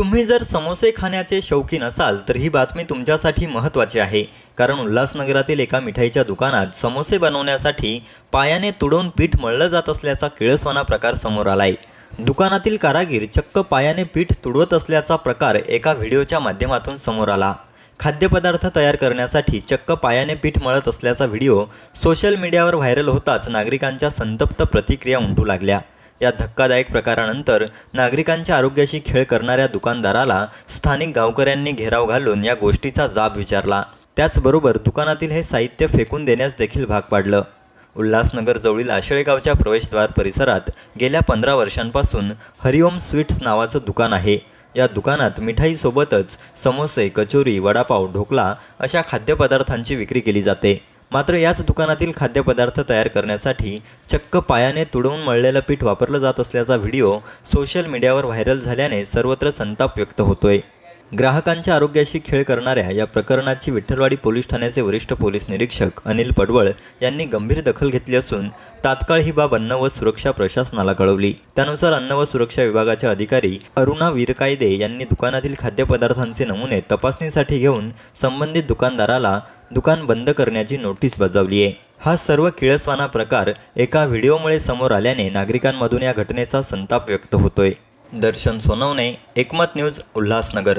तुम्ही जर समोसे खाण्याचे शौकीन असाल तर ही बातमी तुमच्यासाठी महत्त्वाची आहे. कारण उल्हासनगरातील एका मिठाईच्या दुकानात समोसे बनवण्यासाठी पायाने तुडवून पीठ मळलं जात असल्याचा किळसवाना प्रकार समोर आलाय. दुकानातील कारागीर चक्क पायाने पीठ तुडवत असल्याचा प्रकार एका व्हिडिओच्या माध्यमातून समोर आला. खाद्यपदार्थ तयार करण्यासाठी चक्क पायाने पीठ मळत असल्याचा व्हिडिओ सोशल मीडियावर व्हायरल होताच नागरिकांच्या संतप्त प्रतिक्रिया उमटू लागल्या. या धक्कादायक प्रकारानंतर नागरिकांच्या आरोग्याशी खेळ करणाऱ्या दुकानदाराला स्थानिक गावकऱ्यांनी घेराव घालून या गोष्टीचा जाब विचारला. त्याचबरोबर दुकानातील हे साहित्य फेकून देण्यास देखील भाग पाडलं. उल्हासनगर जवळील प्रवेशद्वार परिसरात गेल्या पंधरा वर्षांपासून हरिओम स्वीट्स नावाचं दुकान आहे. या दुकानात मिठाईसोबतच समोसे कचोरी वडापाव ढोकला अशा खाद्यपदार्थांची विक्री केली जाते. मात्र याच दुकानातील खाद्यपदार्थ तयार करण्यासाठी चक्क पायाने तुडवून मळलेलं पीठ वापरलं जात असल्याचा व्हिडिओ सोशल मीडियावर व्हायरल झाल्याने सर्वत्र संताप व्यक्त होतोय. ग्राहकांच्या आरोग्याशी खेळ करणाऱ्या या प्रकरणाची विठ्ठलवाडी पोलीस ठाण्याचे वरिष्ठ पोलीस निरीक्षक अनिल पडवळ यांनी गंभीर दखल घेतली असून तात्काळ ही बाब अन्न व सुरक्षा प्रशासनाला कळवली. त्यानुसार अन्न व सुरक्षा विभागाचे अधिकारी अरुणा वीरकायदे यांनी दुकानातील खाद्यपदार्थांचे नमुने तपासणीसाठी घेऊन संबंधित दुकानदाराला दुकान बंद करण्याची नोटीस बजावली आहे. हा सर्व किळसवाना प्रकार एका व्हिडिओमुळे समोर आल्याने नागरिकांमधून या घटनेचा संताप व्यक्त होतोय. दर्शन सोनवणे एकमत न्यूज उल्हासनगर.